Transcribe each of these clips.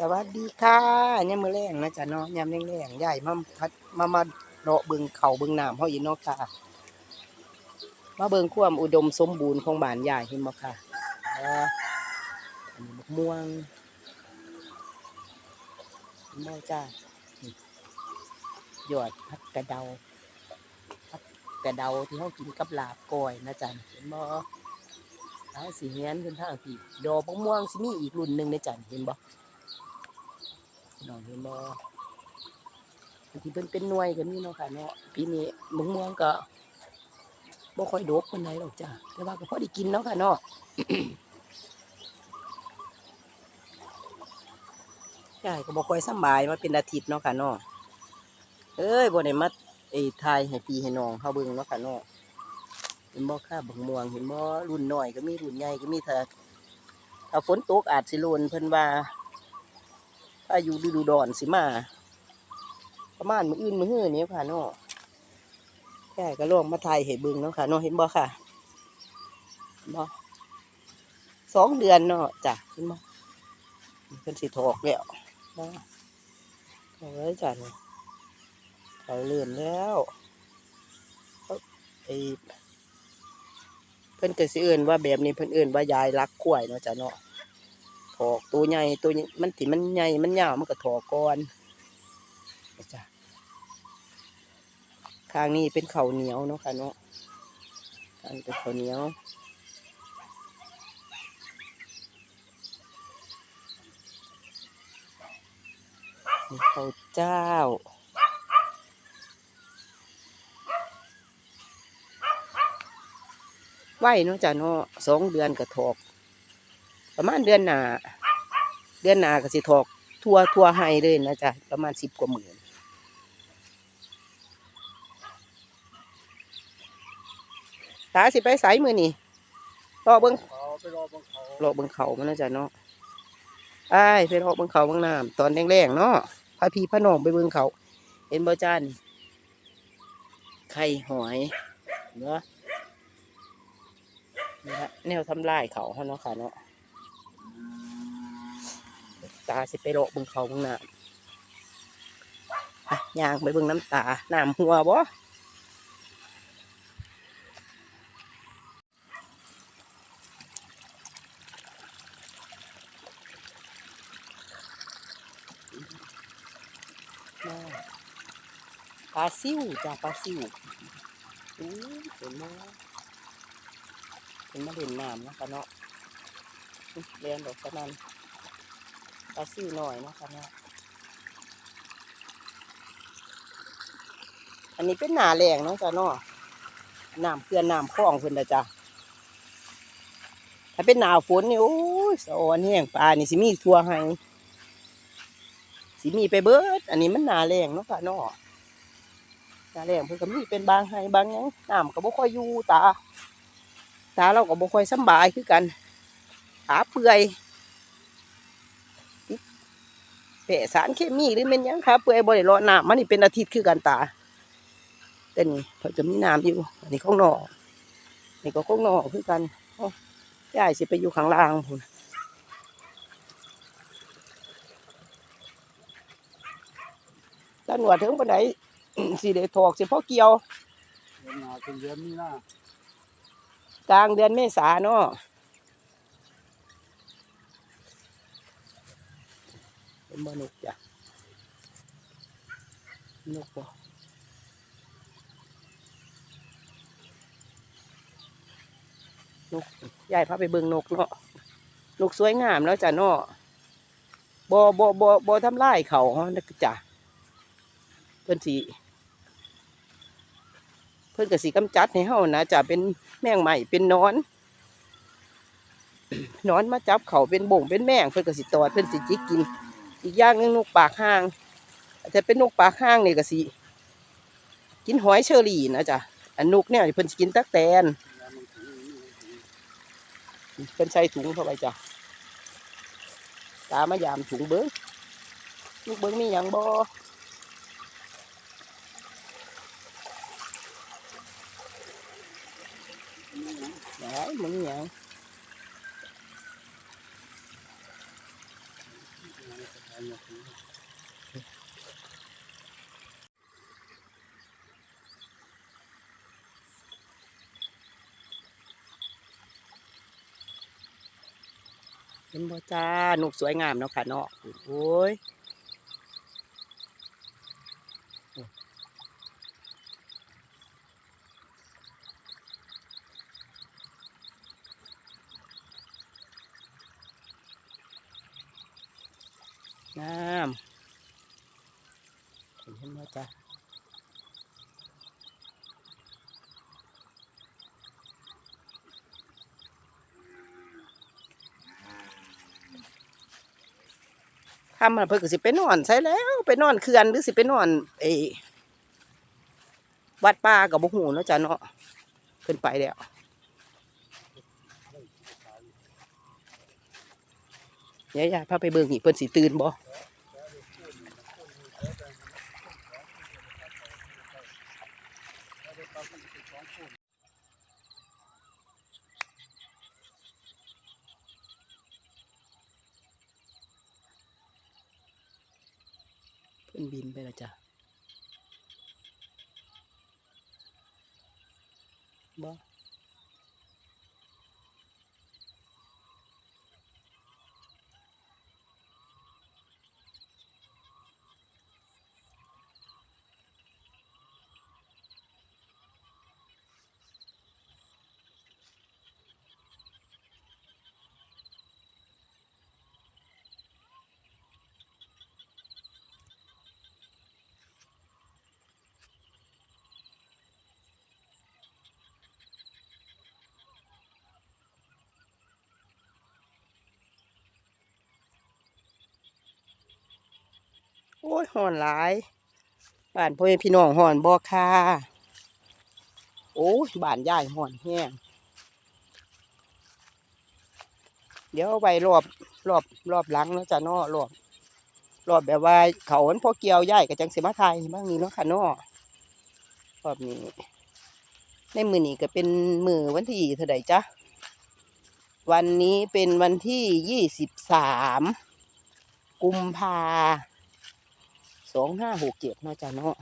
สวัสดีค่ะยามมือแรงนะจ๊ะเนาะยามแรงๆยายมาพัดมามาเลาะเบิงเขาเบิงน้ำเฮาอีนาะค่ะมาเบิงความอุดมสมบูรณ์ของบ้านยายเห็นบ่ค่ะเอออันนี้บักม่วงไม่จ้านี่ยอดผักกระเดาผักกระเดาที่เฮากินกับลาบก้อยนะจ๊ะเห็นบ่าสีเฮียนขึ้นทางพี่ดอกบักม่วงสิมีอีกรุ่นหนึ่งในจันเห็นบ่ น้องเห็นบ่ที่เพิ่นเป็นหน่วยก็มีเนาะค่ะเนาะปีนี้มะม่วงก็บ่ค่อยดกปานใดหรอกจ้ะแต่ว่าก็พอได้กินเนาะค่ะเนาะยายก็บ่ค่อยสบายมาเป็นอาทิตย์เนาะค่ะเนาะเอ้ยบ่ได้มาไอ้ทายให้พี่ให้น้องเฮาเบิ่งเนาะค่ะเนาะเห็นบ่ค่ะบักม่วงเห็นบ่รุ่นน้อยก็มีรุ่นใหญ่ก็มีถ้าถ้าฝนตกอาจสิโลนเพิ่นว่า อายุฤดูดอนสิมา ประมาณมืออื่นมื้อฮื้อนี้ค่ะเนาะแก่ก็ลองมาถ่ายให้เบิ่งเนาะค่ะเนาะเห็นบ่ค่ะบ่สองเดือนเนาะจ้ะเห็นบ่เพิ่นสิถอกแล้วเนาะเอาไว้จ้ะเนาะเขาเลื่อนแล้วเอ้าไอเพิ่นเก็สิเอิ้นว่าแบบนี้เพิ่นเอิ้นว่ายายรักกล้วยเนาะจ้ะเนาะ ถอกตัวใหญ่ตัวมันที่มันใหญ่มันยาวมันก็ถอกก่อนจ้ะข้างนี้เป็นเข้าเหนียวเนาะค่ะเนาะข้างเป็นเข้าเหนียวนี่ข้าเจ้าไหวเนาะจ้ะเนาะสองเดือนก็ถอก ประมาณเดือนหน้าเดือนหน้าก็สิถอกทั่วทั่วให้เลยนะจ๊ะประมาณสิบกว่าหมื่นตาสิไปใสมือนี่รอเบิ้งเขาไปรอบนเขารอเบิ้งเขามันนะจ๊ะเนาะไอ้ายไปรอเบิ้งเขาเบิ้งน้ำตอนแรงๆเนาะพาพี่พาน้องไปเบิ้งเขา เห็นบ่จ้านี่ไข่หอยเนาะนี่ฮะแนวทำลายเขาเขาเนาะค่ะเนาะ ตาสิไปโรเบิ่งเขาบิ่งน้ำย่างไปบิ่งน้ำตาน้ำหัวบ่ปลาซิวจ้าปลาซิวอู้เห็นมั้เห็นมาเล่นน้ำนะคะเนาะเรียนดอกสนัน ปลาซิวหน่อยนะคะเนาะอันนี้เป็นหนาแรงเนาะจ้ะเนาะน้ำเพื่อนน้ำคลองเพิ่นนะจ้ะถ้าเป็นหนาฝนนี่โอ้ยสะออนแห้งปลานี่สิมีทั่วให้สิมีไปเบิด อันนี้มันหนาแรงเนาะค่ะเนาะหนาแรงเพิ่อนก็มีเป็นบางให้บางยังน้ำก็บ่ค่อยอยู่ตา ตาเราก็บ่ค่อยสบายคือกันขาเปื่อย แปะสารเคมีหรือเป็นหยังครับเปื่อยบ่ได้รอน้ำมันนี่เป็นอาทิตย์คือกันตาแต่นี่เพิ่นจะมีน้ำอยู่อันนี้ของนอกนี่ก็ของนอกคือกันโอ้ยายสิไปอยู่ข้างล่างพุ่นตาหนวดถึงปานใดสิได้ถอกสิพ่อเกี่ยวเดือนหน้าเป็นเดือนนี้นะกลางเดือนเมษาเนาะ เป็นมนุษย์จ้ะนกบ่นกยายพาไปเบิ่งนกเนาะนกสวยงามแล้วจ้ะเนาะบ่บ่บ่บ่ทำลายเขาเฮานะจ้ะเพิ่นสิเพิ่นก็สิกำจัดให้เฮานะจ้ะเป็นแมงใหม่เป็นนอนนอนมาจับเขาเป็นบ่งเป็นแมงเพิ่นก็สิตอดเพิ่นสิจิกกิน อีกอย่างนึงนกปากห้างแต่เป็นนกปากห้างนี่ก็สิกินหอยเชอรี่นะจ๊ะอันนกเนี่ยเพิ่นกินตักแตนเพิ่นใส่ถุงเข้าไปจ้ะตามายามถุงเบิ้งลูกเบิ้งมีหยังบ่ได้มึงหยัง เห็นบ่จ้า นกสวยงามเนาะค่ะเนาะโอ้ย งามเห็นบ่จ้าทำมันเพิ่นก็สิไปนอนใช่แล้วไปนอนเขื่อนหรือสิไปนอนไอ้วัดป่ากับบ่ฮู้เนาะจ้ะเนาะเพิ่นไปแล้ว เดี๋ยวยาพาไปเบิ่งอีกเพิ่นสิตื่นบ่เพิ่นบินไปแล้วจ้ะบ่ ยฮ้อนหลายบ้านพ่อแม่พี่น้องฮ้อนบ่ค่ะ โอ้ยบ้านยายฮ้อนแฮงเดี๋ยวไว้รอบรอบรอบหลังเนาะจ้ะเนาะรอบรอบแบบว่าเขามันพอเกี่ยวยายก็จังสิมาไทยบ้างนี้เนาะค่ะเนาะรอบนี้ในมือนี้ก็เป็นมือวันที่เท่าไหร่จ๊ะวันนี้เป็นวันที่ยี่สิบสามกุมภา สองห้าหกเจ็ดเนาะจ๊ะเนาะ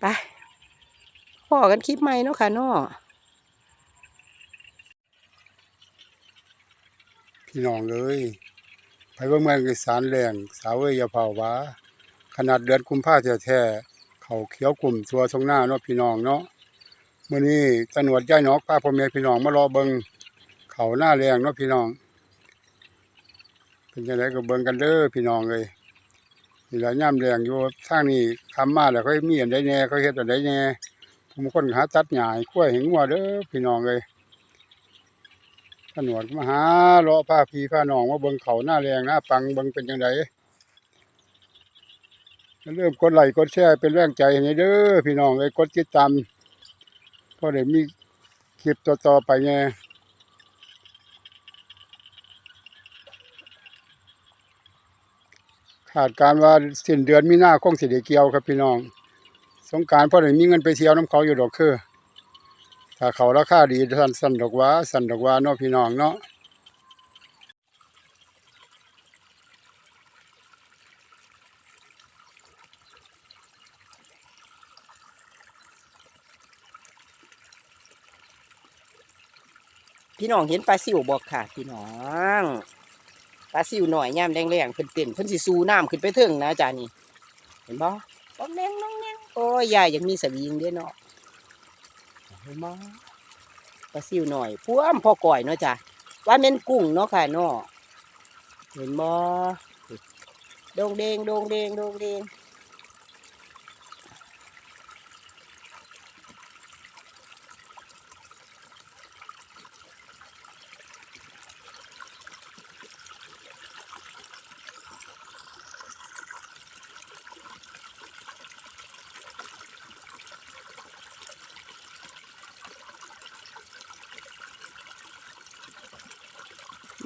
ไปพอกันคลิปใหม่เนาะค่ะเนาะพี่น้องเลยไปเบิ่งเมืองอีสานแรงสาวเอ้ยอย่าเผาว่าขนาดเดือนกุมภาพันธ์แท้ๆเขาเขียวกลุ่มสัวทรงหน้าเนาะพี่น้องเนาะมื้อนี้ตำรวจย้ายนอกพาพ่อแม่พี่น้องมารอเบิ่งเขาหน้าแรงเนาะพี่น้อง เป็นจังไดก็เบิ่งกันเด้อพี่น้องเอ้ยนี่ละยามแรงอยู่ทางนี้คำมาแล้วเขามีอันใดแน่เขาเฮ็ดอันใดแน่ผมคนหาตัดหญ้าให้กล้วยให้งัวเด้อพี่น้องเอ้ยตำรวจมาหาเลาะผ้าพีผ้าหนองว่าเบิ่งเขาหน้าแรงหน้าปังเบิ่งเป็นจังไดเริ่มกดไลค์กดแชร์เป็นแรงใจให้เด้อพี่น้องเอ้ยกดติดตามพอได้มีคลิปต่อๆไปไง ขาดการว่าสิ้นเดือนมีนาคงสิได้เกียวครับพี่น้อง สงกรารพอได้มีเงินไปเที่ยวน้ำเขาอยู่ดอกคือ ถ้าเขาราคาดีสันสันดอกว่าสันดอกว่าเนาะพี่น้องเนาะพี่น้องเห็นปลาซิวบอกค่ะ พี่น้อง ปลาซิวหน่อยย่ามแดงๆเพิ่นเต้นเพิ่นสิสูน้ำขึ้นไปเถิงนะจ้านี่เห็นบ่น้องแดงน้องแดงโอ้ยยายยังมีสวิงเด้เนาะเห็นบ่ปลาซิวหน่อยพ่วมพอก่อยเนาะจ้ะว่าแม่นกุ้งเนาะค่ะเนาะเห็นบ่โดงเดงโดงเดงโดงเดง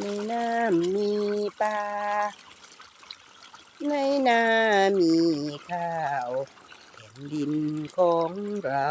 ในน้ำมีปลา ในนามีข้าวแผ่นดินของเรา